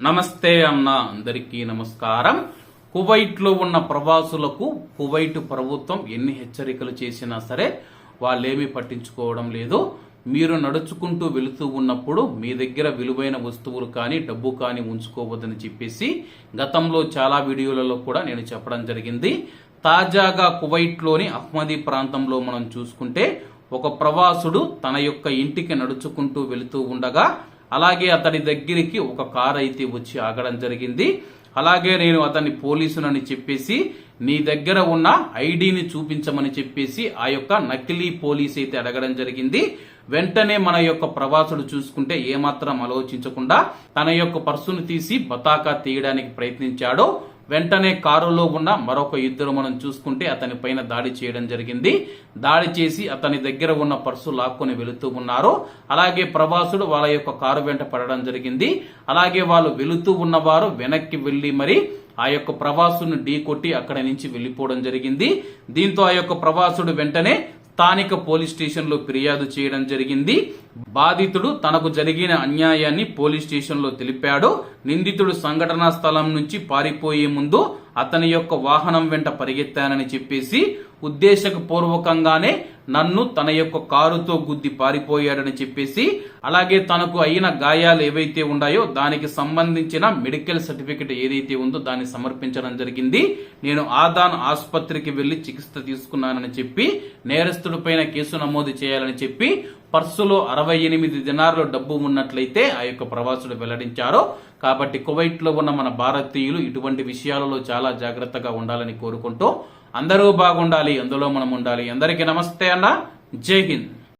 నమస్తే అన్న అందరికీ నమస్కారం. కువైట్లో ఉన్న ప్రవాసులకు కువైట్ ప్రభుత్వం ఎన్ని హెచ్చరికలు చేసినా సరే వాళ్ళేమీ పట్టించుకోవడం లేదు. మీరు నడుచుకుంటూ వెళుతూ ఉన్నప్పుడు మీ దగ్గర విలువైన వస్తువులు కానీ డబ్బు కానీ ఉంచుకోవద్దని చెప్పేసి గతంలో చాలా వీడియోలలో కూడా నేను చెప్పడం జరిగింది. తాజాగా కువైట్లోని అహ్మదీ ప్రాంతంలో మనం చూసుకుంటే ఒక ప్రవాసుడు తన యొక్క ఇంటికి నడుచుకుంటూ వెళుతూ ఉండగా అలాగే అతడి దగ్గరికి ఒక కార్ అయితే వచ్చి ఆగడం జరిగింది. అలాగే నేను అతన్ని పోలీసునని చెప్పేసి నీ దగ్గర ఉన్న ఐడిని చూపించమని చెప్పేసి ఆ యొక్క నకిలీ పోలీస్ అయితే అడగడం జరిగింది. వెంటనే మన యొక్క ప్రవాసుడు చూసుకుంటే ఏమాత్రం ఆలోచించకుండా తన యొక్క పర్సును తీసి బతాకా తీయడానికి ప్రయత్నించాడో. వెంటనే కారులో ఉన్న మరొక ఇద్దరు మనం చూసుకుంటే అతని పైన దాడి చేయడం జరిగింది. దాడి చేసి అతని దగ్గర ఉన్న పర్సు లాక్కొని వెళుతూ ఉన్నారు. అలాగే ప్రవాసుడు వాళ్ళ యొక్క కారు వెంట పడడం జరిగింది. అలాగే వాళ్ళు వెళుతూ ఉన్నవారు వెనక్కి వెళ్ళి మరి ఆ యొక్క ప్రవాసుని ఢీ కొట్టి అక్కడి నుంచి వెళ్ళిపోవడం జరిగింది. దీంతో ఆ యొక్క ప్రవాసుడు వెంటనే స్థానిక పోలీస్ స్టేషన్లో ఫిర్యాదు చేయడం జరిగింది. బాధితుడు తనకు జరిగిన అన్యాయాన్ని పోలీస్ స్టేషన్లో తెలిపాడు. నిందితుడు సంఘటనా స్థలం నుంచి పారిపోయే ముందు అతని యొక్క వాహనం వెంట పరిగెత్తానని చెప్పేసి ఉద్దేశపూర్వకంగానే నన్ను తన యొక్క కారుతో గుద్ది పారిపోయాడని చెప్పేసి అలాగే తనకు అయిన గాయాలు ఏవైతే ఉన్నాయో దానికి సంబంధించిన మెడికల్ సర్టిఫికెట్ ఏదైతే ఉందో దాన్ని సమర్పించడం జరిగింది. నేను ఆదాన్ ఆసుపత్రికి వెళ్ళి చికిత్స తీసుకున్నానని చెప్పి నేరస్తుడి పైన కేసు నమోదు చేయాలని చెప్పి పర్సులో అరవై ఎనిమిది దినార్లు డబ్బు ఉన్నట్లయితే ఆ యొక్క ప్రవాసుడు వెల్లడించారు. కాబట్టి కువైట్లో ఉన్న మన భారతీయులు ఇటువంటి విషయాలలో చాలా జాగ్రత్తగా ఉండాలని కోరుకుంటూ అందరూ బాగుండాలి అందులో మనం ఉండాలి. అందరికీ నమస్తే అన్న. జై హింద్.